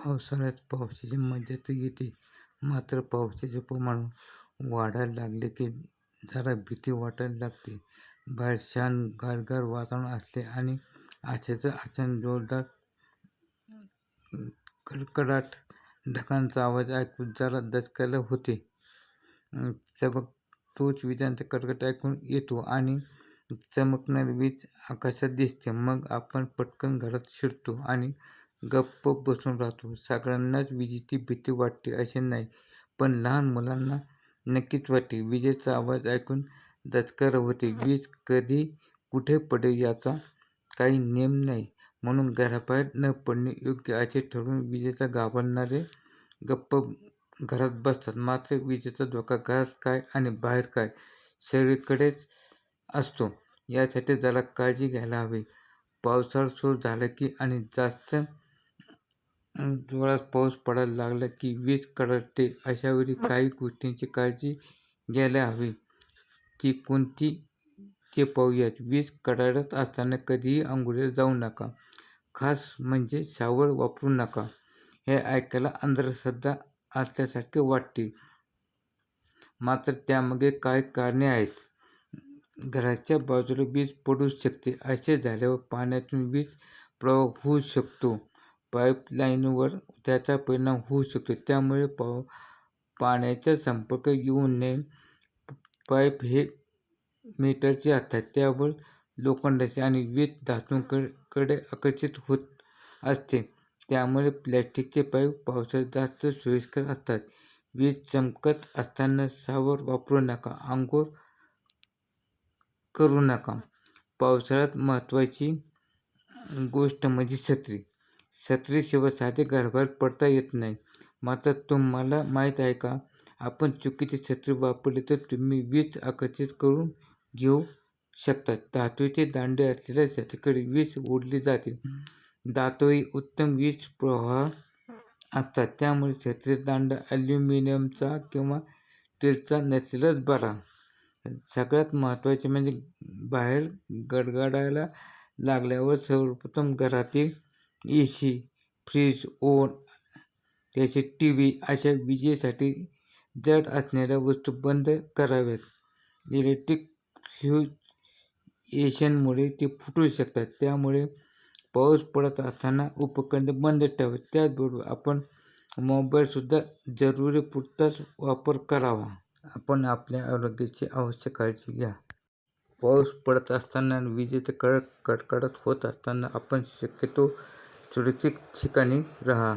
पावसाळ्यात पावसाची मजा तर येते. मात्र पावसाचे प्रमाण वाढायला लागले की जरा भीती वाटायला लागते. बाहेर छान गारगार वातावरण असले आणि आशेचं अचानक जोरदार कडकडाट ढगांचा आवाज ऐकून जरा दचकायला होते. चमक तोच विजांचा कडकट ऐकून येतो आणि चमकणारी वीज आकाशात दिसते. मग आपण पटकन घरात शिरतो आणि गप्प बसून राहतो. सगळ्यांनाच विजेची भीती वाटते असे नाही पण लहान मुलांना नक्कीच वाटते. विजेचा आवाज ऐकून दचकर होते. वीज कधी कुठे पडेल याचा काही नेम नाही म्हणून घराबाहेर न पडणे योग्य असे ठरवून विजेचा घाबरणारे गप्प घरात बसतात. मात्र विजेचा धोका घरात काय आणि बाहेर काय सगळीकडेच असतो. यासाठी जरा काळजी घ्यायला हवी. पावसाळा सुरू झाला की आणि जास्त जोरात पाऊस पडायला लागला की वीज कडाडते अशावेळी काही गोष्टींची काळजी घ्यायला हवी ती कोणती ते पाहूयात. वीज कडाडत असताना कधीही आंघोळीला जाऊ नका. खास म्हणजे शावर वापरू नका. हे ऐकायला अंधश्रद्धा असल्यासारखे वाटते. मात्र त्यामागे काय कारणे आहेत. घराच्या बाजूला वीज पडू शकते. असे झाल्यावर पाण्यातून वीज प्रवाह होऊ शकतो. पाईपलाईनवर त्याचा परिणाम होऊ शकतो. त्यामुळे पाव पाण्याचा संपर्क येऊ नये. पाईप हे मीटरचे असतात. त्यावर लोखंडाचे आणि वीज धातूंकडे आकर्षित होत असते. त्यामुळे प्लॅस्टिकचे पाईप पावसाळ्यात जास्त सोयीस्कर असतात. वीज चमकत असताना सावर वापरू नका. आंघोळ करू नका. पावसाळ्यात महत्त्वाची गोष्ट म्हणजे छत्री. छत्रीशिवाय साधे घराबाहेर पडता येत नाही. मात्र तुम्हाला माहीत आहे का? आपण चुकीचे छत्री वापरले तर तुम्ही वीज आकर्षित करून घेऊ शकता. धातूचे दांडे असलेल्या छत्रीकडे वीज ओढली जाते दातोही उत्तम वीज प्रवाह असतात. त्यामुळे छत्रीचा दांडा ॲल्युमिनियमचा किंवा स्टीलचा नसलेलाच बरा. सगळ्यात महत्त्वाचे म्हणजे बाहेर गडगडायला लागल्यावर सर्वप्रथम घरातील ए सी फ्रीज ओन त्याचे टी व्ही अशा विजेसाठी जड असणाऱ्या वस्तू बंद कराव्यात. इलेक्ट्रिक फ्यूज एशनमुळे ते फुटू शकतात. त्यामुळे पाऊस पडत असताना उपकरणे बंद ठेवावे त्याचबरोबर आपण मोबाईलसुद्धा जरुरीपुरताच वापर करावा. आपण आपल्या आरोग्याची आवश्यक काळजी घ्या. पाऊस पडत असताना विजेचे कडक कडकडत होत असताना आपण शक्यतो सुरक्षित ठिकाणी राहा.